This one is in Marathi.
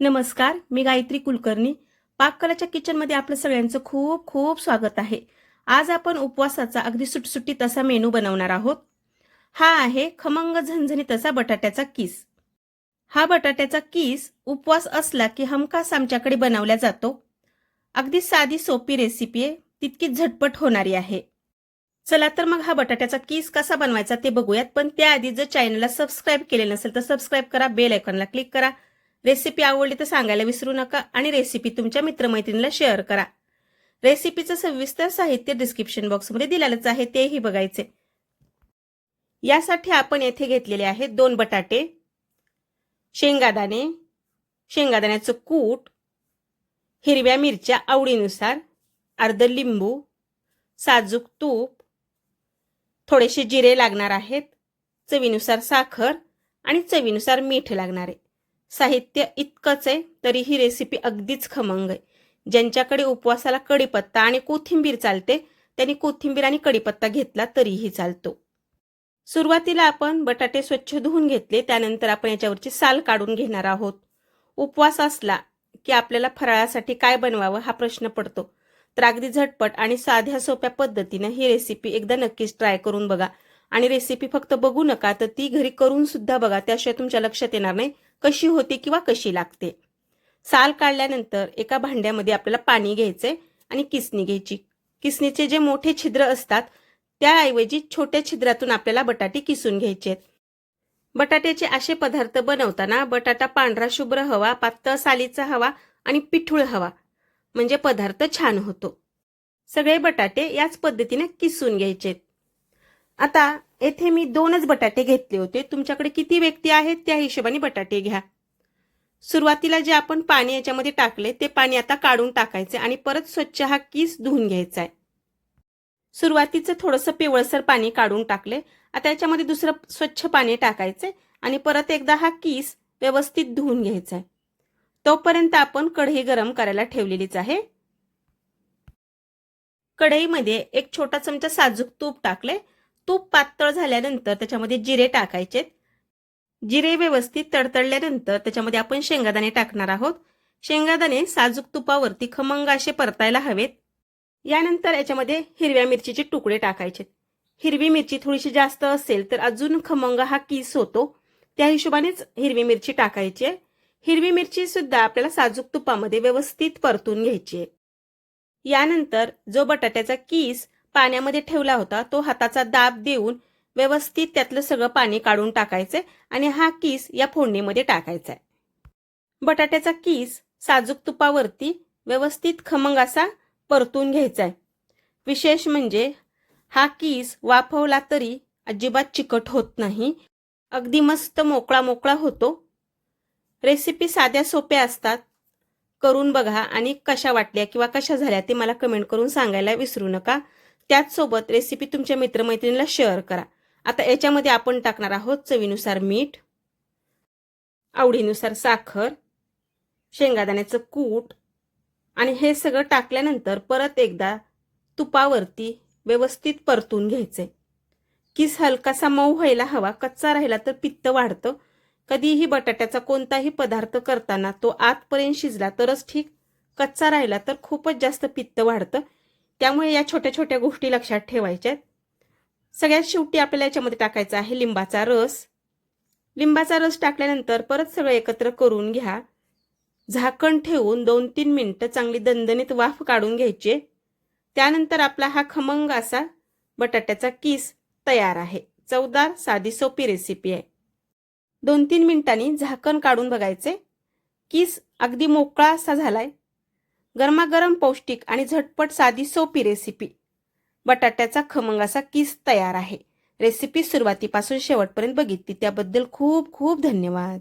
नमस्कार मी गायत्री कुलकर्णी. पाककलाच्या किचनमध्ये आपलं सगळ्यांचं खूप खूप स्वागत आहे. आज आपण उपवासाचा अगदी सुटसुटीत असा मेनू बनवणार आहोत. हा आहे खमंग झणझणीत असा बटाट्याचा किस. हा बटाट्याचा किस उपवास असला की हमखास आमच्याकडे बनवला जातो. अगदी साधी सोपी रेसिपी आहे. तितकीच झटपट होणारी आहे. चला तर मग हा बटाट्याचा किस कसा बनवायचा ते बघूयात. पण त्याआधी जर चॅनलला सबस्क्राईब केले नसेल तर सबस्क्राईब करा बेल आयकॉनला क्लिक करा. रेसिपी आवडली तर सांगायला विसरू नका आणि रेसिपी तुमच्या मित्रमैत्रिणीला शेअर करा. रेसिपीचं सविस्तर साहित्य डिस्क्रिप्शन बॉक्समध्ये दिलेलंच आहे तेही बघायचे. यासाठी आपण येथे घेतलेले आहेत दोन बटाटे शेंगादाणे शेंगादाण्याचं कूट हिरव्या मिरच्या आवडीनुसार अर्ध लिंबू साजूक तूप थोडेसे जिरे लागणार आहेत चवीनुसार साखर आणि चवीनुसार मीठ लागणार आहे. साहित्य इतकंच आहे तरी ही रेसिपी अगदीच खमंग आहे. ज्यांच्याकडे उपवासाला कढीपत्ता आणि कोथिंबीर चालते त्यांनी कोथिंबीर आणि कढीपत्ता घेतला तरीही चालतो. सुरुवातीला आपण बटाटे स्वच्छ धुवून घेतले त्यानंतर आपण याच्यावरची साल काढून घेणार आहोत. उपवास असला की आपल्याला फराळासाठी काय बनवावं हा प्रश्न पडतो. तर अगदी झटपट आणि साध्या सोप्या पद्धतीनं ही रेसिपी एकदा नक्कीच ट्राय करून बघा. आणि रेसिपी फक्त बघू नका तर ती घरी करून सुद्धा बघा त्याशिवाय तुमच्या लक्षात येणार नाही. कशी होते किंवा कशी लागते? साल काढल्यानंतर एका भांड्यामध्ये आपल्याला पाणी घ्यायचे आणि किसणी घ्यायची. किसणीचे जे मोठे छिद्र असतात त्याऐवजी छोट्या छिद्रातून आपल्याला बटाटे किसून घ्यायचे आहेत. बटाट्याचे असे पदार्थ बनवताना बटाटा पांढरा शुभ्र हवा पातळ सालीचा हवा आणि पिठूळ हवा म्हणजे पदार्थ छान होतो. सगळे बटाटे याच पद्धतीने किसून घ्यायचेत. आता येथे मी दोनच बटाटे घेतले होते. तुमच्याकडे किती व्यक्ती आहेत त्या हिशोबाने बटाटे घ्या. सुरुवातीला जे आपण पाणी याच्यामध्ये टाकले ते पाणी आता काढून टाकायचे आणि परत स्वच्छ हा किस धुवून घ्यायचा आहे. सुरुवातीचं थोडंसं पिवळसर पाणी काढून टाकले. आता याच्यामध्ये दुसरं स्वच्छ पाणी टाकायचे आणि परत एकदा हा किस व्यवस्थित धुवून घ्यायचा आहे. तोपर्यंत आपण कढई गरम करायला ठेवलेलीच आहे. कढईमध्ये एक छोटा चमचा साजूक तूप टाकले. तूप पातळ झाल्यानंतर त्याच्यामध्ये जिरे टाकायचे. जिरे व्यवस्थित तडतडल्यानंतर त्याच्यामध्ये आपण शेंगादाणे टाकणार आहोत. शेंगादाणे साजूक तुपावरती खमंग असे परतायला हवेत. यानंतर याच्यामध्ये हिरव्या मिरचीचे तुकडे टाकायचे. हिरवी मिरची थोडीशी जास्त असेल तर अजून खमंग हा किस होतो. त्या हिशोबानेच हिरवी मिरची टाकायची. आहे हिरवी मिरची सुद्धा आपल्याला साजूक तुपामध्ये व्यवस्थित परतून घ्यायची आहे. यानंतर जो बटाट्याचा किस पाण्यामध्ये ठेवला होता तो हाताचा दाब देऊन व्यवस्थित त्यातलं सगळं पाणी काढून टाकायचंय आणि हा किस या फोडणीमध्ये टाकायचा आहे. बटाट्याचा किस साजूक तुपावरती व्यवस्थित खमंग असा परतून घ्यायचा आहे. विशेष म्हणजे हा किस वाफवला तरी अजिबात चिकट होत नाही अगदी मस्त मोकळा मोकळा होतो. रेसिपी साध्या सोप्या असतात करून बघा आणि कशा वाटल्या किंवा कशा झाल्या ते मला कमेंट करून सांगायला विसरू नका. त्याचसोबत रेसिपी तुमच्या मित्रमैत्रिणीला शेअर करा. आता याच्यामध्ये आपण टाकणार आहोत चवीनुसार मीठ आवडीनुसार साखर शेंगादाण्याचं कूट आणि हे सगळं टाकल्यानंतर परत एकदा तुपावरती व्यवस्थित परतून घ्यायचे किस हलकासा मऊ व्हायला हवा कच्चा राहिला तर पित्त वाढतं. कधीही बटाट्याचा कोणताही पदार्थ करताना तो आतपर्यंत शिजला तरच ठीक कच्चा राहिला तर खूपच जास्त पित्त वाढतं. त्यामुळे या छोट्या छोट्या गोष्टी लक्षात ठेवायच्या सगळ्यात शेवटी आपल्याला याच्यामध्ये टाकायचा आहे लिंबाचा रस. लिंबाचा रस टाकल्यानंतर परत सगळं एकत्र करून घ्या. झाकण ठेवून दोन तीन मिनटं चांगली दणदणीत वाफ काढून घ्यायची. त्यानंतर आपला हा खमंग असा बटाट्याचा किस तयार आहे. चवदार साधी सोपी रेसिपी आहे. दोन तीन मिनिटांनी झाकण काढून बघायचे. किस अगदी मोकळा असा झालाय. गरमागरम पौष्टिक आणि झटपट साधी सोपी रेसिपी बटाट्याचा खमंग असा किस तयार आहे. रेसिपी सुरुवातीपासून शेवटपर्यंत बघितली त्याबद्दल खूप खूप धन्यवाद.